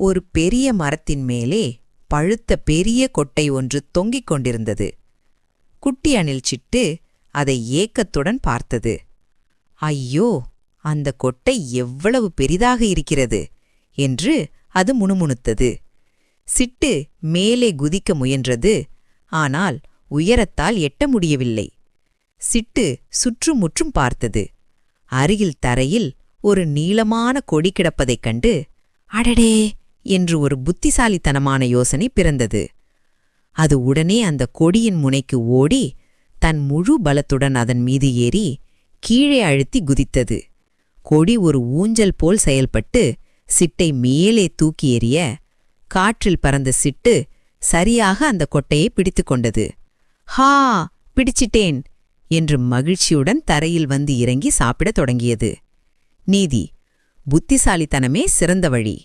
ஒரு பெரிய மரத்தின் மேலே பழுத்த பெரிய கொட்டை ஒன்று தொங்கிக் கொண்டிருந்தது. குட்டி அணில் சிட்டு அதை ஏக்கத்துடன் பார்த்தது. ஐயோ அந்த கொட்டை எவ்வளவு பெரிதாக இருக்கிறது என்று அது முணுமுணுத்தது. சிட்டு மேலே குதிக்க முயன்றது ஆனால் உயரத்தால் எட்ட முடியவில்லை. சிட்டு சுற்றுமுற்றும் பார்த்தது. அருகில் தரையில் ஒரு நீளமான கொடி கிடப்பதைக் கண்டு அடடே! என்று ஒரு புத்திசாலித்தனமான யோசனை பிறந்தது. அது உடனே அந்த கொடியின் முனைக்கு ஓடி தன் முழு பலத்துடன் அதன் மீது ஏறி கீழே அழுத்தி குதித்தது. கொடி ஒரு ஊஞ்சல் போல் செயல்பட்டு சிட்டை மேலே தூக்கி எறிய காற்றில் பறந்த சிட்டு சரியாக அந்த கொட்டையை பிடித்துக் கொண்டது. ஹா பிடிச்சிட்டேன் என்று மகிழ்ச்சியுடன் தரையில் வந்து இறங்கி சாப்பிடத் தொடங்கியது. நீதி புத்திசாலித்தனமே சிறந்த வழி.